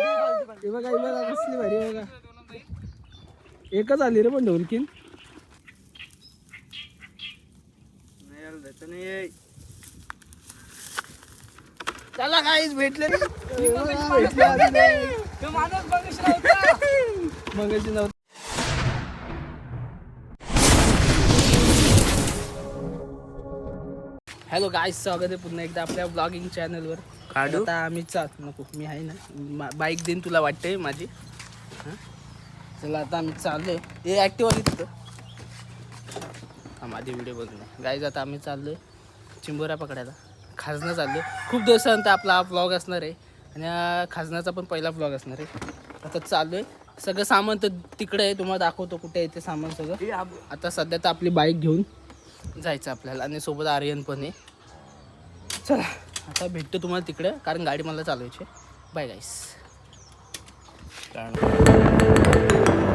हे बघा हे बघा कसली भारी आहे बघा. एकच आली रे पण ढोलकीन. चला काहीच भेटले. मगाशी नव्हतं. हॅलो गाईज स्वागत आहे पुन्हा एकदा आपल्या ब्लॉगिंग चॅनलवर काढू? आता आम्ही चाल नको मी आहे ना बाईक देईन तुला वाटते माझी. हं? चला आता आम्ही चाललोय. हे ॲक्टिव्ह आली तिथं. हा माझी व्हिडिओ बघून गाईज आता आम्ही चाललोय चिंबोऱ्या पकडायला. खाजणं चाललोय. खूप दिवसानंतर आपला हा ब्लॉग असणार आहे. आणि हा खाजनाचा पण पहिला ब्लॉग असणार आहे. आता चाललोय. सगळं सामान तर तिकडे आहे. तुम्हाला दाखवतो कुठे आहे ते सामान सगळं. आता सध्या तर आपली बाईक घेऊन जायचं आपल्याला. आणि सोबत आर्यन पण आहे. चला. आता भेटतो तुम्हाला तिकडे कारण गाडी मला चालवायची बाय गाईस कारण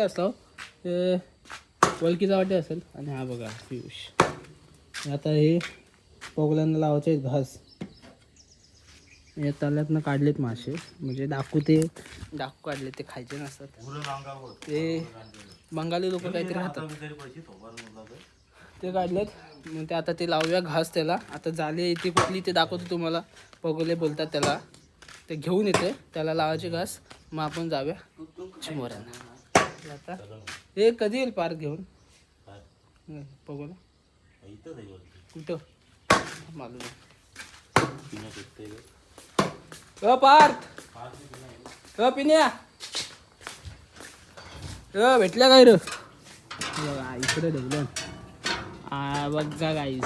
बघितलं असतं हो. ते वलकीचा वाटे असेल. आणि हा बघा पियुष. आता हे पोगल्यांना लावायचे घास. या तळ्यातनं काढलेत मासे. म्हणजे डाकू ते डाकू काढले ते खायचे नसतात. ते बंगाली लोक काहीतरी राहतात ते काढलेत. मग ते आता ते लावूया घास त्याला. आता झाले येते कुठली ते दाखवतो तुम्हाला. पगोले बोलतात त्याला. ते घेऊन येते. त्याला लावायचे घास. मग आपण जाऊया. चिमोऱ्यांना. आता. हे कधी येईल पार्क घेऊन? पगोला कुठं? मालूम अ पार्थ! अ पिन्या! अ भेटल्या काय र? बघा इकडे ठेवलं आ बघा गाईस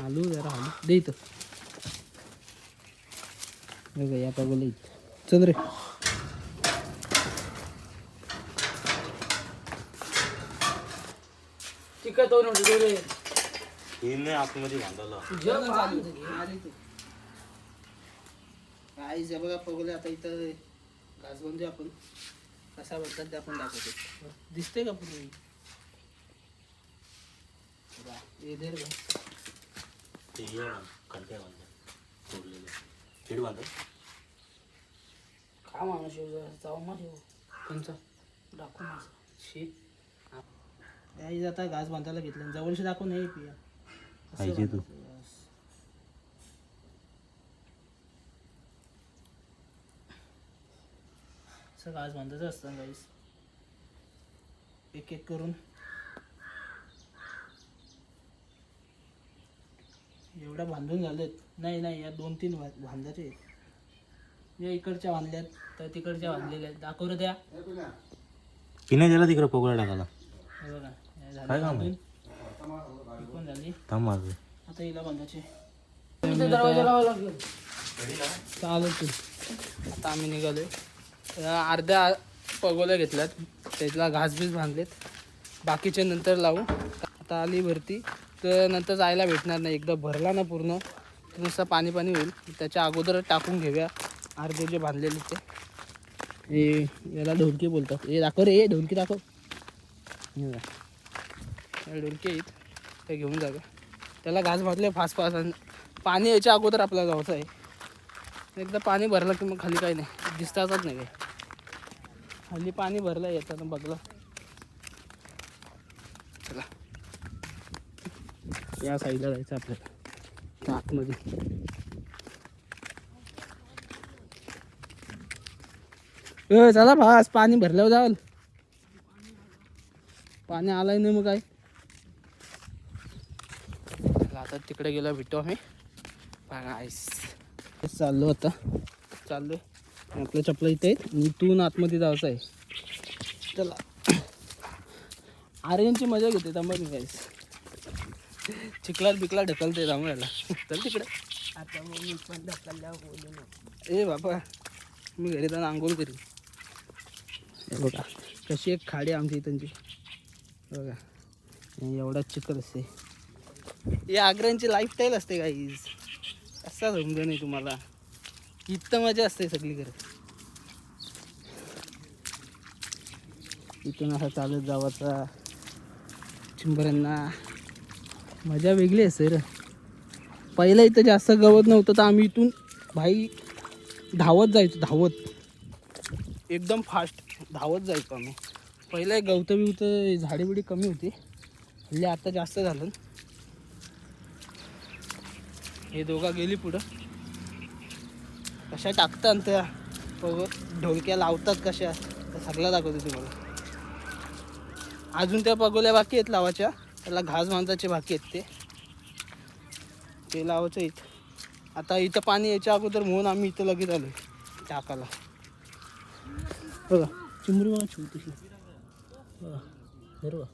हालू जरा हालू दे इथं. बघा या पगोला इथं. चल रे. तिकट होऊन होती रे हिने आतमध्ये जेवण चालू होतं घे, अरे तू. गाईस हे बघा पगोले आता इथं घास बनतो आपण. कसा बनतात ते आपण दाखवतो. दिसते का पूर्ण बा, हे दे रे बा. ते हे कंट्या बांधल्या सोडलेलं खेड बांधत खा माणूस येऊ जाऊ मग येऊ कोणचा? दाखव माझं शी. आई आता घास बांधायला घेतलं जवळशी दाखव नाही पिया. असं पाहिजे तू. बांधायचं, बस. असं घास बांधायचं असतं गाईस. एक एक करून. एवढ्या बांधून झालेत. नाही नाही या दोन तीन बा- बांधायचे आहेत. या इकडच्या बांधल्यात तर तिकडच्या बांधलेल्या आहेत. दाखव रे त्या. पिण्या गेला तिकडे पोगळा टाकायला. हे बघा. हे काय काम आहे? बांधून. ही पण झाली? थांब माझं आता हिला बांधायचे दरवाजा लावा लागेल. चालत तू आता आम्ही निघालोय. या अर्ध्या पगोल्या घेतल्यात. त्याला घास बीस बांधलेत. बाकीचे नंतर लावू. आता आली भरती. तर नंतर जायला भेटणार नाही. एकदा भरला ना पूर्ण तर नुसतं पाणी पाणी होईल. त्याच्या अगोदर टाकून घेऊया. अर्धे जे बांधलेले ते. हे याला ढोलकी बोलतात. हे दाखव रे हे ढोलकी दाखव. हे आहेत. ते घेऊन जा त्याला घास भाजले फास्ट फास्ट आणि पाणी यायच्या अगोदर आपल्याला जाऊचं आहे. एकदा पाणी भरलं की मग खाली काही नाही. दिसताच नाही काही. खाली पाणी भरलं येताना बघलं. चला. या साईडला जायचं आपल्याला. आतमध्ये. चला भास पाणी भरल्यावर जावल पाणी आलंय नाही मग काय चला आता तिकडे गेलो भेटू आम्ही. चाललो आता. चाललोय. आपल्या चपला इथे आहेत. इथून आतमध्ये जायचं आहे. चला. आर्यनची मजा घेते थांबा मी गाईस चिखलात बिकला ढकलते रामरायला चल तिकडे. आता मग मी पण बोलू नको. ए बाबा. मी घरी जाऊन आंघोळ करीन. हे बघा. कशी एक खाडी आहे आमच्या इथंची बघा. एवढा चिखल असते हे आग्र्यांची लाईफस्टाईल असते गाईज असा समजा नाही तुम्हाला. इथं मजा असते सगळीकडे इथून असा चालत जावाचा चिंबऱ्यांना मजा वेगळी असते रे. पहिलं इथं जास्त गवत नव्हतं तर आम्ही इथून भाई धावत जायचो धावत. एकदम फास्ट धावत जायचो आम्ही. पहिलं गवतं बिवतं झाडे बिडी कमी होती. हल्ली आता जास्त झालं. हे दोघा गेली पुढं. कशा टाकतात त्या ढोलक्या लावतात कशा त्या सगळं दाखवते तुम्हाला. अजून त्या पगोल्या बाकी आहेत लावायच्या त्याला घास बांधायचे बाकी आहेत ते. ते लावायचं इथं. आता इथं पाणी यायच्या अगोदर म्हणून आम्ही इथं लगेच आलो टाकाला बघा चिमरी बघा बरोबर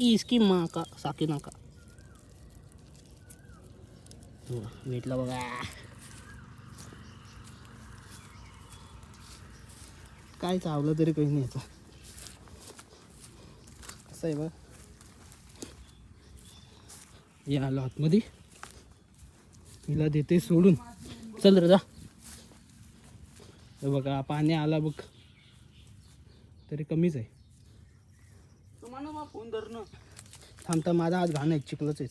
इसकी माँ का साकिना भेटला बघा. काय चावलं तरी काही नाही याचं कसं आहे बघ या आलो आतमध्ये. हिला देते सोडून. चल रे जा. बघा पाणी आला बघ. तरी कमीच आहे. फोन धरणं. थांबता माझा हात घाण आहे चिखलच आहे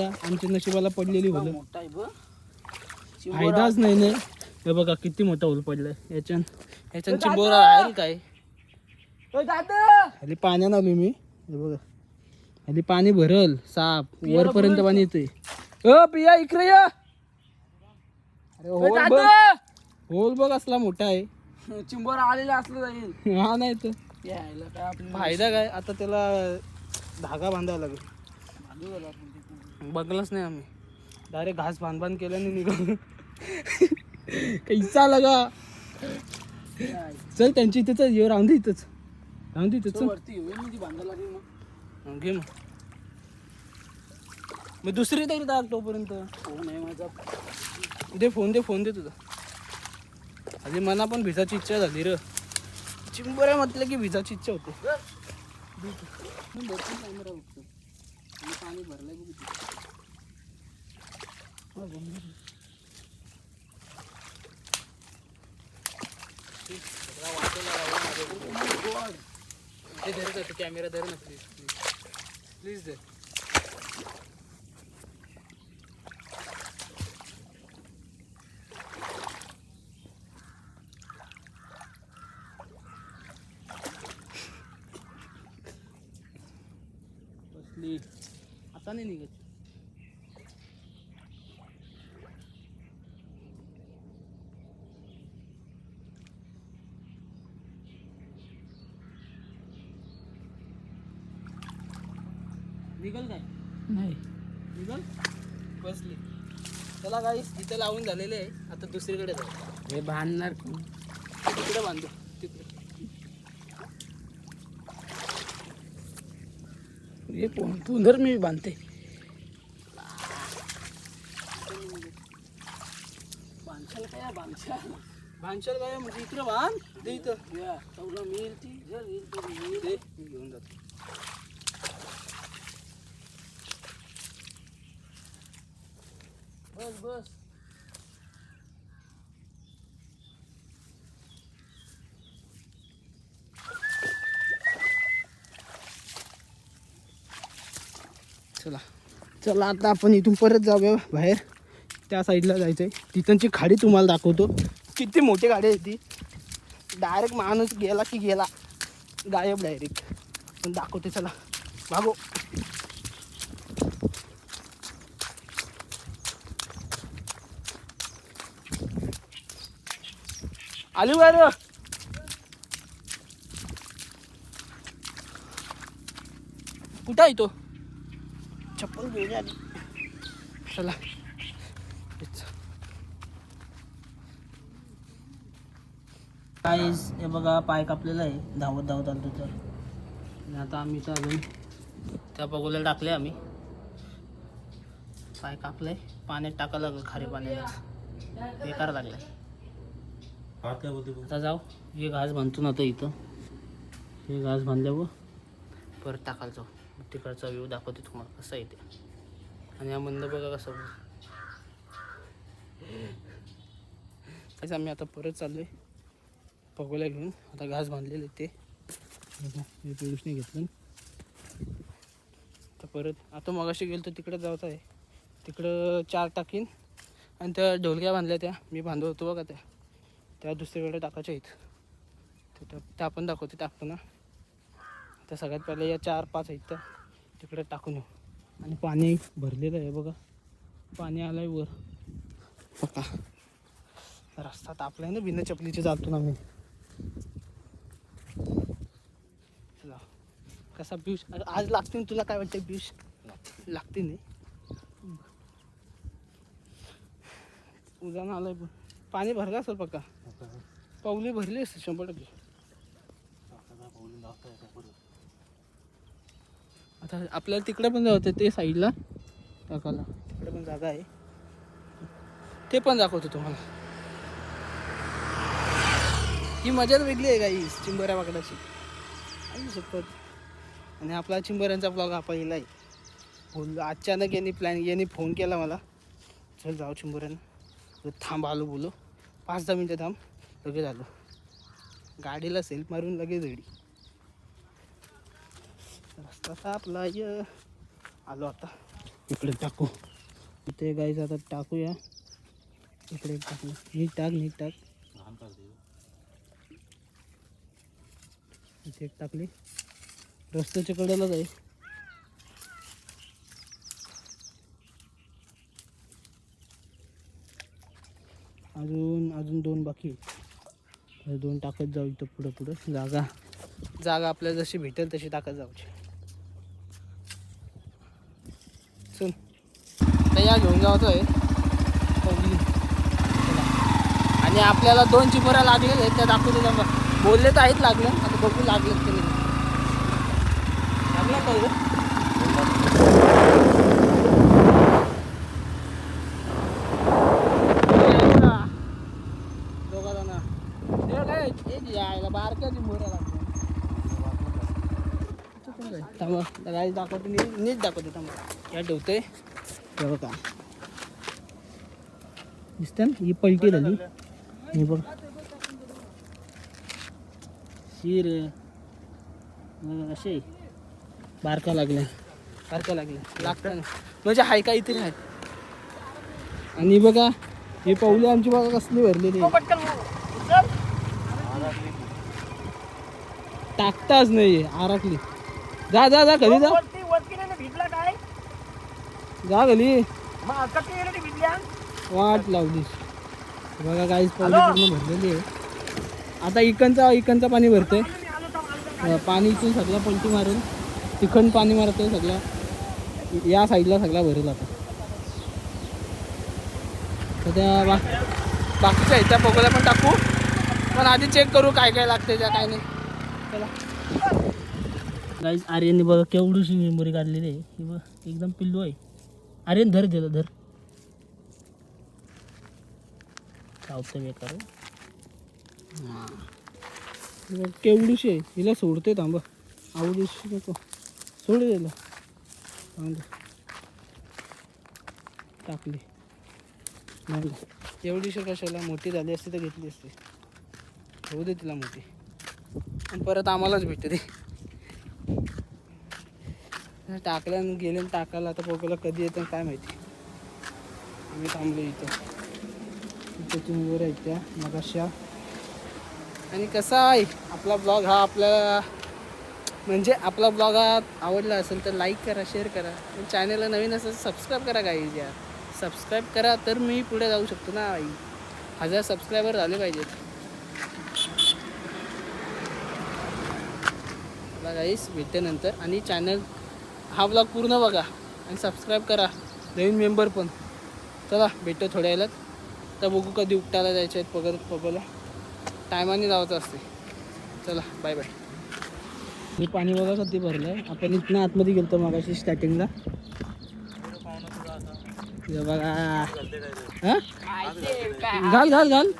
आमच्या नशिबाला पडलेली होलं फायदाच नाही नाही हे बघा किती मोठा होल पडलाय. याच्यान याच्यान चिंबोरा आहे काय? खाली पाण्यानं आलो मी. हे बघा. खाली पाणी भरल साप. वरपर्यंत पाणी येते अ पिया इकडे या. अरे होल बघ. होल बघ असला मोठा आहे. चिंबर आलेला असलं जाईल. हा नाही तर. फायदा काय? आता त्याला धागा बांधावा लागेल. बघलंच नाही आम्ही. डायरेक्ट घास बांध बांध केल्याने निघालो. कैसा लगा? चल त्यांची इथेच ये राहून दे इथंच. राहून दे इथंच. मग. हा, घे मग. मग दुसरी तरी टाक तोपर्यंत. फोन आहे माझा. दे फोन दे फोन दे तुझा. आधी मना पण भिजाची इच्छा झाली र. चिंबऱ्या म्हटलं की भिजाची इच्छा होते मी भरपूर कॅमेरा बघतो आणि पाणी भरलंय बघ इथे. हो, गंभीर. ते धर का कॅमेरा धर ना प्लीज प्लीज प्लीज दे बसली आता नाही निघत निघल काय? नाही. निघल बसली. चला काही इथं लावून झालेले आहे. आता दुसरीकडे जाऊ. हे बांधणार कोण? तिकडे बांधू. तिकडे. हे फोन तू धर मी बांधते. बांधशाल काय बांधशाल. भानशाल काय म्हणजे इकडे बांध. दे इथं. या चौदा मिळेल ती. जर येईल तर येईल. दे. मी घेऊन जातो. बस बस. चला. चला आता आपण इथून परत जाऊया बाहेर. त्या साईडला जायचं आहे तिथंची खाडी तुम्हाला दाखवतो. किती मोठी गाडी आहे ती. डायरेक्ट माणूस गेला की गेला. गायब डायरेक्ट पण दाखवते चला. भागो आली वर कुठं आहे तो? चप्पल घेऊन आली. चला. काहीच हे बघा पाय कापलेला आहे. धावत धावत आलतो तर. आणि आता आम्ही चालू त्या बघूला टाकले आम्ही. पाय कापलंय. पाण्यात टाकायला लागलं खारे पाण्याला. बेकार लागलाय. हात काय बोलते आता जाऊ. हे घास बांधतो ना आता इथं. हे घास बांधल्यावर परत टाकायला जाऊ. मग तिकडचा व्ह्यू दाखवते तुम्हाला कसा येते आणि हा मंद बघा कसा काहीच आम्ही आता परत चाललोय. पगोल्या घेऊन. आता घास बांधलेले ते. बघा, घेतलं. तर परत आता मगाशी गेलो तर तिकडे जायचं आहे तिकडं चार टाकीन. आणि त्या ढोलक्या बांधल्या त्या. मी बांधत होतो बघा त्या. त्या दुसरीकडे टाकायच्या आहेत तर त्या- त्या पण दाखवते टाकताना. त्या सगळ्यात पहिले या चार पाच आहेत त्या. तिकडे टाकून येऊ. आणि पाणी भरलेलं आहे बघा. पाणी आलं आहे वर. बघा. रस्ता तापला आहे ना बिना चपलीचे जातो ना मी चला. कसा पियुष? आज लागते ना तुला काय वाटतं पियुष? लागते नाही. उजान आलाय पण. पाणी भरलं असेल पक्का. पाऊली भरली असते शंभर टक्के. आता आपल्याला तिकडे पण जायचं ते साईडला. टाकायला तिकडे पण जागा आहे. ते पण दाखवतो तुम्हाला. ही मजाच वेगळी आहे काही चिंबऱ्या वाकडाची आई शपथ आणि आपला चिंबऱ्यांचा ब्लॉग हा पहिला आहे अचानक यांनी प्लॅन यांनी फोन केला मला. चल जाऊ चिंबऱ्यांना. थांब आलो बोलो. पाच दहा मिनटं थांब. लगेच आलो. गाडीला सेल्फ मारून लगेच रेडी रस्ता आपला य. आलो आता. इकडे टाकू. इथे गाईज आता टाकूया. इकडे टाकू टाकलं नीट टाक नीट टाक. इथे एक टाकली. रस्त्याच्या कडेलाच आहे अजून अजून दोन बाकी दोन टाकत जाऊ इथं पुढं पुढं. जागा जागा आपल्याला जशी भेटेल तशी टाकत जाऊची चल. आता या घेऊन जायचं आहे आणि आपल्याला दोन चिमुऱ्या लागलेल्या आहेत त्या दाखवतो बोलले तर आहेत लागलं. आता बघू लागले तरी लागला पाहिजे दोघा जण हे काय एक यायला बारक्या चिमुऱ्या लागल्या थांबा दाखवते नीट नीट दाखवते थांबा. या ठेवतोय हे बघा. दिसतं ना? ही पलटी झाली. हे बघ. शिर. असे बारका लागल्या. बारका लागल्या. लागतं ना. म्हणजे हाय का इथे आहे आणि बघा हे पाऊले आमची बघा कसली भरलेली. टाकताच नाही आराखली. जा जा जा घरी जा. जा घरी. वाट लावलीस. बघा काहीच पाऊली पूर्ण भरलेली आहे. आता इकडचा इकडचं पाणी भरतंय. अं, पाणी इथून सगळं पलटी मारेल तिखंड पाणी मारतंय सगळं. या साईडला सगळा भरेल आता. तर त्या बा बाकीच्या आहेत त्या पकोल्या पण टाकू. पण आधी चेक करू काय काय लागते त्या काय नाही. चला. गाईज आर्यनने बघा केवढीशी मेमोरी काढलेली आहे. ही बघ एकदम पिल्लू आहे. आर्यन धर दिलं धर. चावतं बेकार करू केवढीशी आहे. हिला सोडते थांबा. आवडीशी नको. सोड दिला थांब. टाकली. नाही. एवढीशी कशाला? मोठी झाली असती तर घेतली असते. होऊ दे तिला मोठी. आणि परत आम्हालाच भेटते ते टाकल्या गेले टाकायला आता पोकाला कधी येतं काय माहिती. आम्ही थांबलो इथं. इथं तुम्ही वर आहेत त्या मग आणि कसा आहे? आपला ब्लॉग हा आपल्याला म्हणजे आपला ब्लॉग हा आवडला असेल तर लाईक करा शेअर करा. चॅनलला नवीन असेल सबस्क्राईब करा काही यार. सबस्क्राईब करा तर मी पुढे जाऊ शकतो ना आई. हजार सबस्क्रायबर झाले पाहिजेत. चला गाईस भेटते नंतर. आणि चॅनल हा ब्लॉग पूर्ण बघा आणि सबस्क्राईब करा. नवीन मेंबर पण. चला भेटतो थोड्या वेळात तर बघू कधी उपटायला जायचे आहेत पगत पगोला टायमाने जायचं असते. चला बाय बाय हे पाणी बघा कधी भरलंय. आपण इथनं आतमध्ये गेलतो मगाशी स्टार्टिंगला बघा. हा? घाल घाल घाल.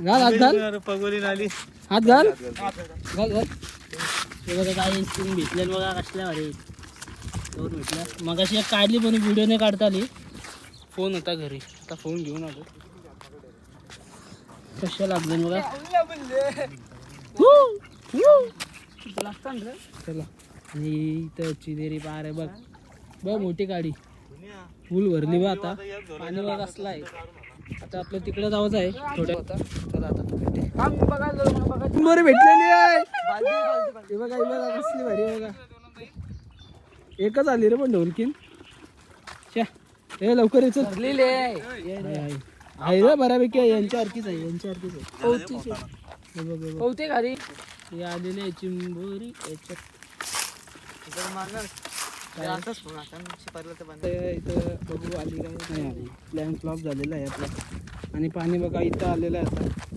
घाल हात घाल. पगोली नाली हात घाल. घाल घाल. हे बघा काय स्क्रीन भेटले बघा कसल्या अरे दोन भेटल्या. मगाशी एक काढली पण व्हिडिओ नाही काढता आली. फोन होता घरी. आता फोन घेऊन आलो. कशा लागले बघा? चला. आणि इथं चिनेरी पार आहे बघ. बघ मोठी गाडी. फुल भरली बा आता. पाणी बघ असला आहे. आता आपलं तिकडे जावंच आहे. थोड्या होता चला आता. भेटते बरं भेटलेली आहे. हे बघा हे बघा कसली भारी आहे बघा. एकच आली रे पण ढोलकीन. छ्या हे लवकर येच आहे. रे बऱ्यापैकी आहे. यांच्यासारखीच आहे यांच्यासारखीच आहे. हे बघ, हे बघ. होते घरी हे आलेले आहे चिंबोरी याच्यात. इथं बघू आली काय नाही. आली. प्लॅन फ्लॉप झालेला आहे आपला. आणि पाणी बघा इथं आलेलं आहे आता.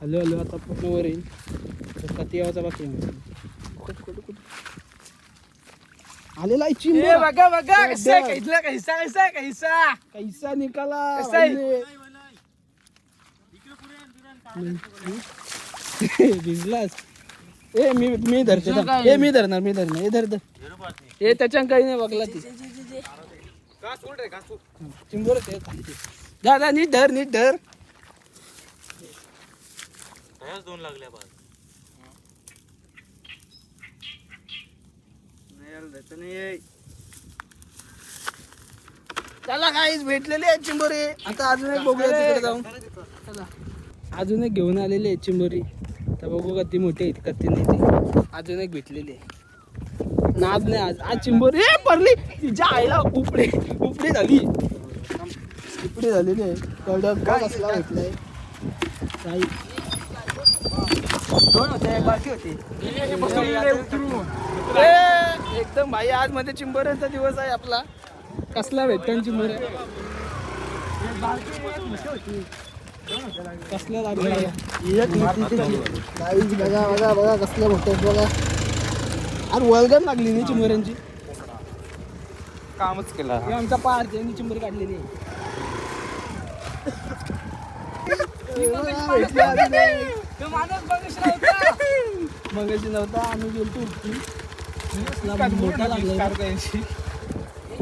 हॅलो हॅलो आता पूर्ण वर येईल कधी यावाचा बाकी? आलेला आहे चिंबोरा बघा बघा कसं आहे, कैसा कैसा कैसा कैसा कैसा निकाला कैसा आहे? भाईने. भिजलास ए मी मी धरते थांब. ए मी धरणार मी धरणार ए धर धर ए त्याच्या काही नाही बघला ती चिंबोर ते खाली. जा जा नीट धर नीट धर दोन लागल्या बा चला काहीच भेटलेले आहेत चिंबोरे. आता अजून एक बघूया तिकडे जाऊन. चला अजून एक घेऊन आलेले आहेत चिंबोरी. तर बघू कधी मोठी आहेत कधी नाही ते. अजून एक भेटलेली आहे. नाद नाही आज. आज चिंबोरी ए पडली तिच्या आईला उपडे उपडी झाली. उपडी झालेली आहे. कडक का कसला भेटलाय? काही दोन होते बाकी होते. ए, एकदम भाई आज मध्ये चिंबोऱ्यांचा दिवस आहे आपला. कसला भेटतो चिंबोऱ्या कसल्या लागल्या काहीच बघा बघा बघा कसल्या मोठ्या बघा. अरे वलगन लागली नाही चिंबोऱ्यांची कामच केला. हे आमचा पार त्यांनी चिंबोरी काढलेली आहे नाही. मगाशी नव्हता. आम्ही गेलतो मोठा लागला.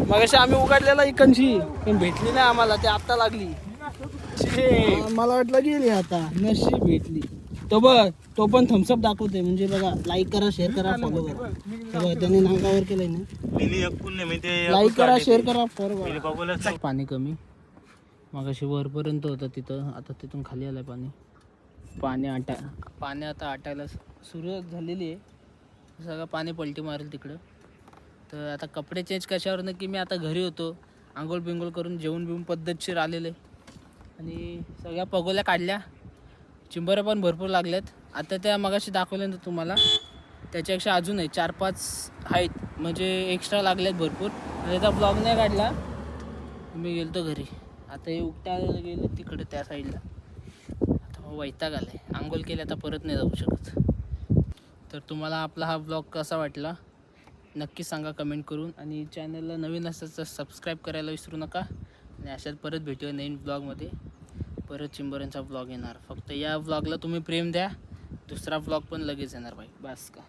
मगाशी आम्ही उघडलेला इकनशी पण भेटली नाही आम्हाला ते आता लागली. मला वाटलं गेली आता. नशीब भेटली. तो बघ तो पण थम्सअप दाखवते म्हणजे बघा लाईक करा शेअर करा फॉलो करा. बघा त्याने नांगावर केलंय ना? लाईक करा शेअर करा फॉलो पाणी कमी. मगाशी वरपर्यंत होतं तिथं. आता तिथून खाली आलं पाणी. पाणी आटा पाणी आता आटायला सुरुवात झालेली आहे. सगळं पाणी पलटी मारेल तिकडं. तर आता कपडे चेंज कशावरनं की मी आता घरी होतो. आंघोळ बिंगोळ करून जेवण बिवून पद्धतशीर आलेले आणि सगळ्या पगोल्या काढल्या. चिंबऱ्या पण भरपूर लागल्यात आता त्या मगाशी दाखवल्यानंतर ना तुम्हाला. त्याच्यापेक्षा अजून आहे. चार पाच आहेत. म्हणजे एक्स्ट्रा लागल्यात भरपूर. त्याचा ब्लॉग नाही काढला. मी गेलो घरी. आता हे उकटायला गेले तिकडे त्या साईडला हो, वैताग आला वैताग आंघोळ केली आता परत नाही जाऊ शकत. तर तुम्हाला आपला हा ब्लॉग कसा वाटला नक्की सांगा कमेंट करून. आणि चॅनलला नवीन असेल तर सबस्क्राईब करायला विसरू नका. आणि अशात परत भेटूया नवीन ब्लॉगमध्ये परत चिंबऱ्यांचा ब्लॉग येणार. फक्त या ब्लॉगला तुम्ही प्रेम द्या. दुसरा ब्लॉग पण लगेच येणार बाई बस का.